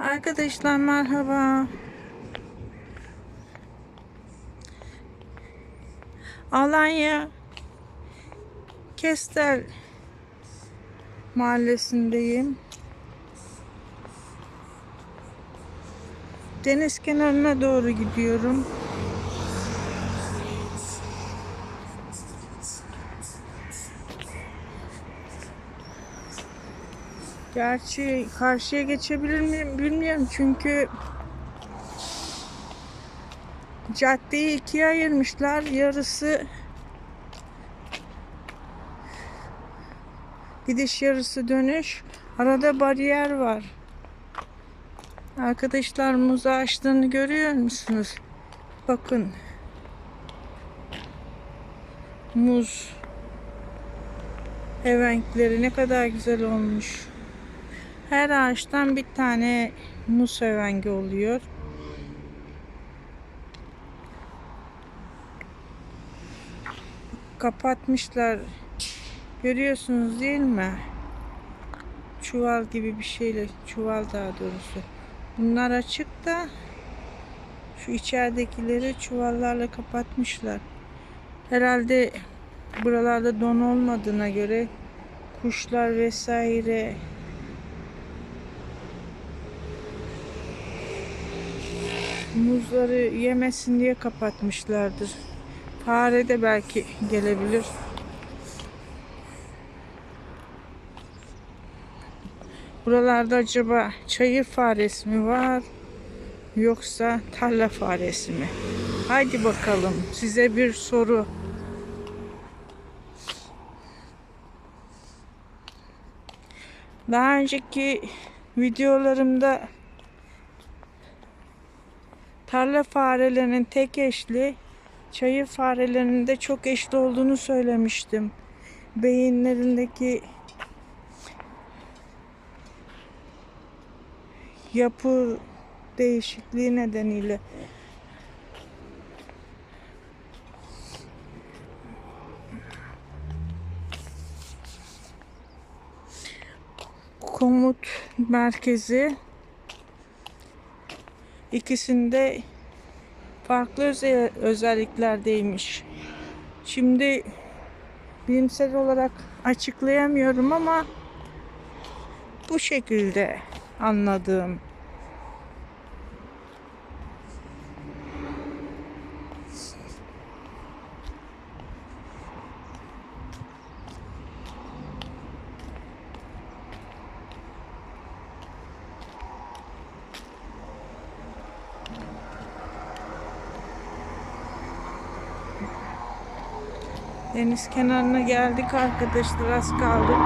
Arkadaşlar merhaba. Alanya Kestel mahallesindeyim. Deniz kenarına doğru gidiyorum. Gerçi karşıya geçebilir miyim bilmiyorum çünkü caddeyi ikiye ayırmışlar. Yarısı gidiş yarısı dönüş. Arada bariyer var. Arkadaşlar muz ağaçlarını görüyor musunuz? Bakın. Muz evenkleri ne kadar güzel olmuş. Her ağaçtan bir tane muz evengi oluyor. Kapatmışlar. Görüyorsunuz değil mi? Çuval gibi bir şeyle, çuval daha doğrusu. Bunlar açık da şu içeridekileri çuvallarla kapatmışlar. Herhalde buralarda don olmadığına göre kuşlar vesaire muzları yemesin diye kapatmışlardır. Fare de belki gelebilir. Buralarda acaba çayır faresi mi var yoksa tarla faresi mi? Haydi bakalım size bir soru. Daha önceki videolarımda tarla farelerinin tek eşli, çayır farelerinin de çok eşli olduğunu söylemiştim. Beyinlerindeki yapı değişikliği nedeniyle komut merkezi ikisinde farklı öze- özelliklerdeymiş. Şimdi bilimsel olarak açıklayamıyorum ama bu şekilde anladığım. Deniz kenarına geldik arkadaşlar az kaldık.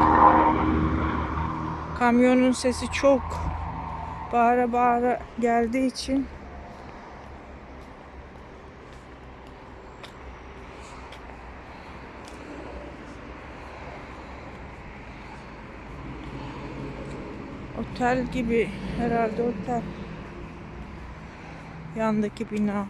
Kamyonun sesi çok bağıra bağıra geldiği için Otel gibi herhalde otel. Yandaki bina.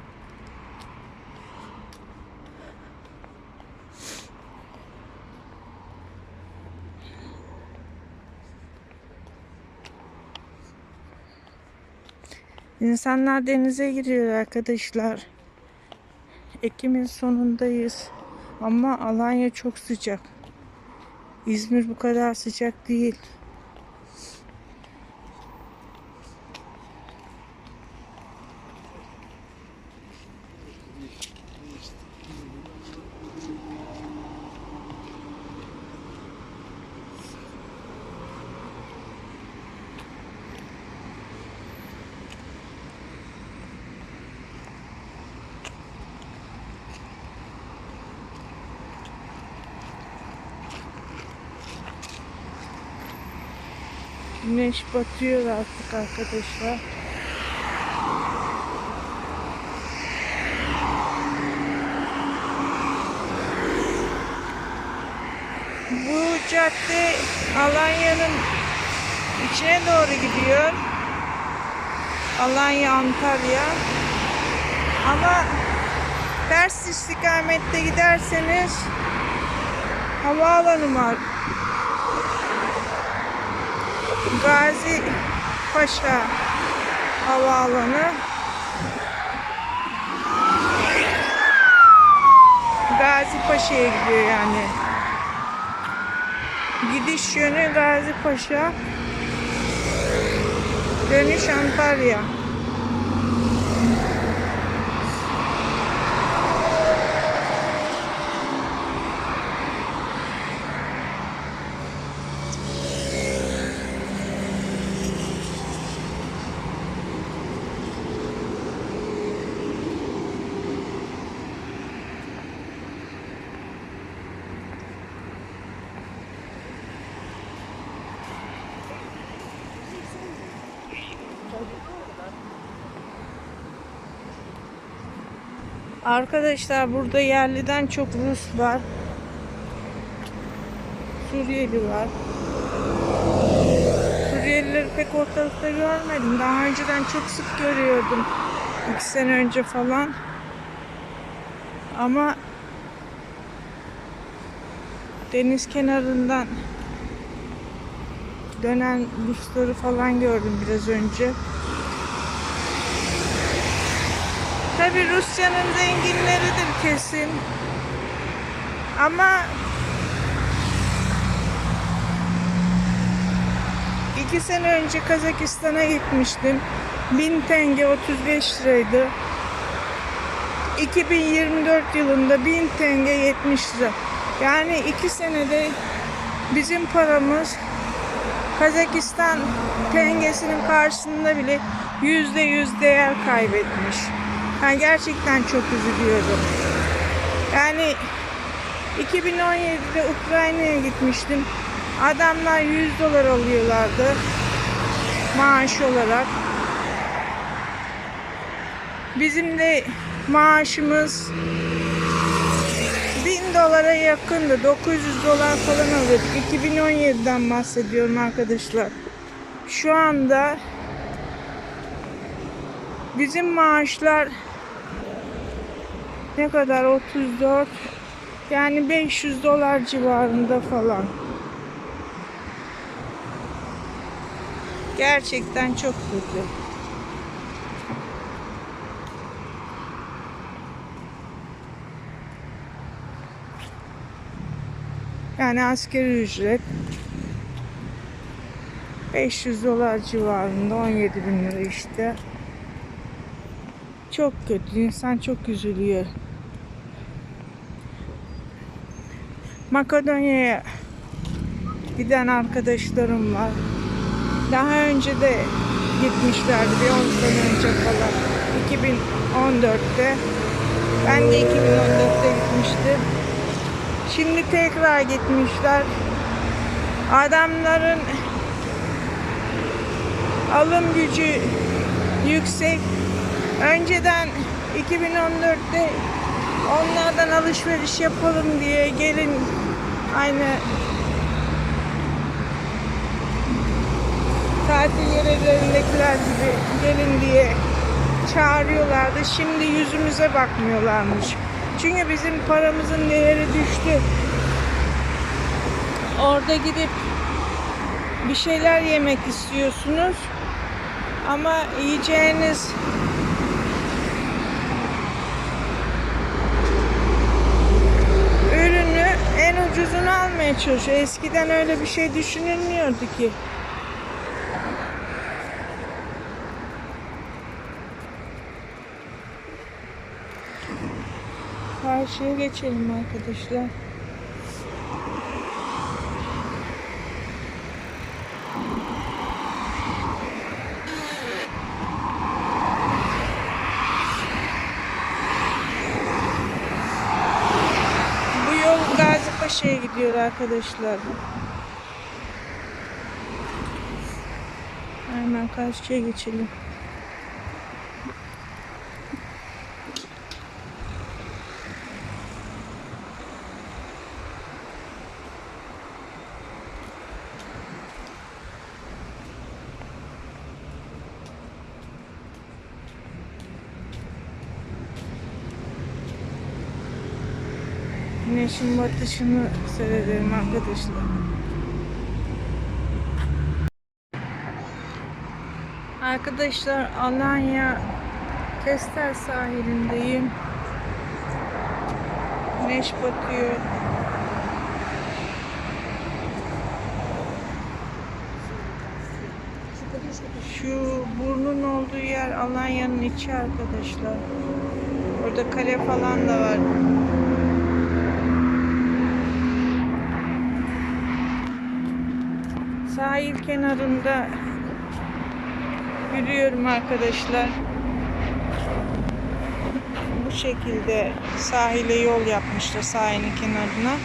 İnsanlar denize giriyor arkadaşlar. Ekim'in sonundayız. Ama Alanya çok sıcak. İzmir bu kadar sıcak değil. Güneş batıyor artık arkadaşlar. Bu cadde Alanya'nın içine doğru gidiyor. Alanya, Antalya. Ama ters istikamette giderseniz havaalanı var. Gazi Paşa havaalanı. Gazi Paşa'ya gidiyor yani. Gidiş yönü Gazi Paşa. Dönüş Antalya. Arkadaşlar burada yerliden çok Rus var. Suriyeli var. Suriyelileri pek ortalıkta görmedim. Daha önceden çok sık görüyordum. İki sene önce falan. Ama deniz kenarından dönen Rusları falan gördüm biraz önce. Tabi Rusya'nın zenginleridir kesin. Ama iki sene önce Kazakistan'a gitmiştim. 1000 tenge 35 liraydı. 2024 yılında 1000 tenge 70 lira. Yani iki senede bizim paramız Kazakistan tengesinin karşısında bile yüzde yüz değer kaybetmiş. Ben gerçekten çok üzülüyorum. Yani 2017'de Ukrayna'ya gitmiştim. Adamlar 100 dolar alıyorlardı maaş olarak. Bizim de maaşımız 1000 dolara yakındı. 900 dolar falan alıyorduk. 2017'den bahsediyorum arkadaşlar. Şu anda bizim maaşlar ne kadar 34 yani 500 dolar civarında falan. Gerçekten çok kötü. Yani askeri ücret 500 dolar civarında 17 bin lira işte. Çok kötü. İnsan çok üzülüyor. Makedonya'ya giden arkadaşlarım var. Daha önce de gitmişlerdi bir 10 sene önce falan. 2014'te. Ben de 2014'te gitmiştim. Şimdi tekrar gitmişler. Adamların alım gücü yüksek. Önceden 2014'te onlardan alışveriş yapalım diye gelin aynı tatil yerlerindekiler gibi gelin diye çağırıyorlardı. Şimdi yüzümüze bakmıyorlarmış. Çünkü bizim paramızın değeri düştü. Orada gidip bir şeyler yemek istiyorsunuz. Ama yiyeceğiniz ucuzunu almaya çalışıyor. Eskiden öyle bir şey düşünülmüyordu ki. Karşıya geçelim arkadaşlar. Bu yol Gazipaşa'ya gidiyor arkadaşlar. Hemen karşıya geçelim. Güneşin batışını seyredelim arkadaşlar. Arkadaşlar Alanya Kestel sahilindeyim. Güneş batıyor. Şu burnun olduğu yer Alanya'nın içi arkadaşlar. Orada kale falan da var. Sahil kenarında yürüyorum arkadaşlar. Bu şekilde sahile yol yapmışlar sahilin kenarına.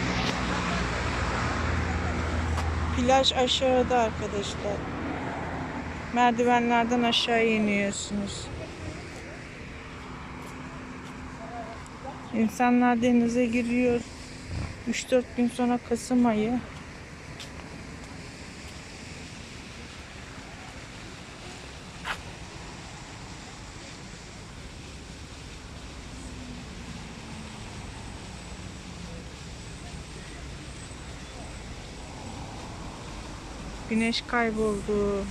Plaj aşağıda arkadaşlar. Merdivenlerden aşağı iniyorsunuz. İnsanlar denize giriyor. 3-4 gün sonra Kasım ayı. Güneş kayboldu.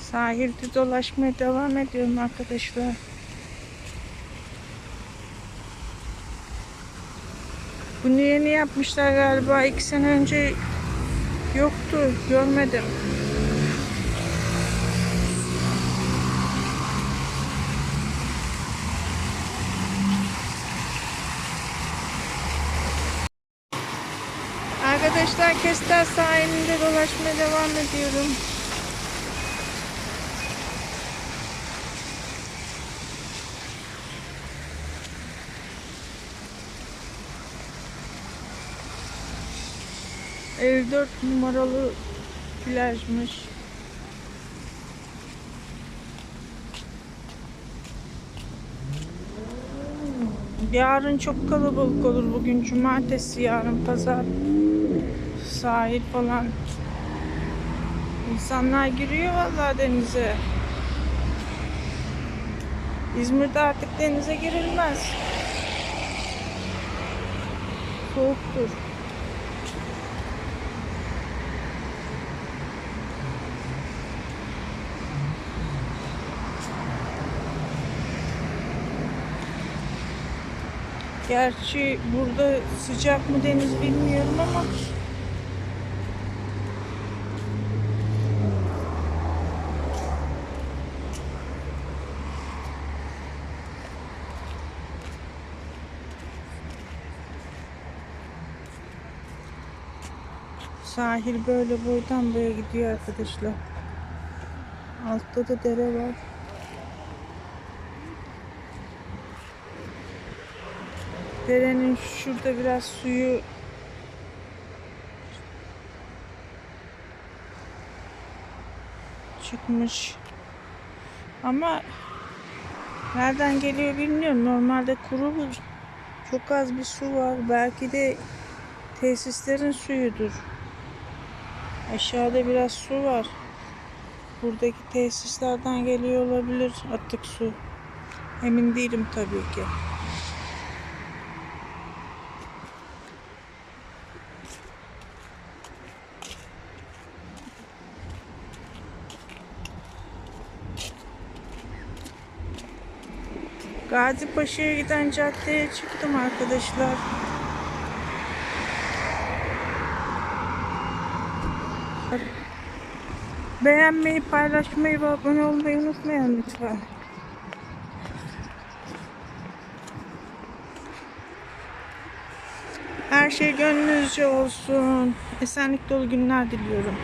Sahilde dolaşmaya devam ediyorum arkadaşlar. Bunu yeni yapmışlar galiba. iki sene önce yoktu. Görmedim. Arkadaşlar Kestel sahilinde dolaşmaya devam ediyorum. Ev 4 numaralı plajmış. Yarın çok kalabalık olur. Bugün cumartesi, yarın pazar. Sahil falan. İnsanlar giriyor vallahi denize. İzmir'de artık denize girilmez. Gerçi burada sıcak mı deniz bilmiyorum ama Sahil böyle boydan boya gidiyor arkadaşlar. Altta da dere var. Derenin şurada biraz suyu çıkmış. Ama nereden geliyor bilmiyorum. Normalde kuru. Çok az bir su var. Belki de tesislerin suyudur. Aşağıda biraz su var. Buradaki tesislerden geliyor olabilir atık su. Emin değilim tabii ki. Gazi Paşa'ya giden caddeye çıktım arkadaşlar. Beğenmeyi, paylaşmayı ve abone olmayı unutmayın lütfen. Her şey gönlünüzce olsun. Esenlik dolu günler diliyorum.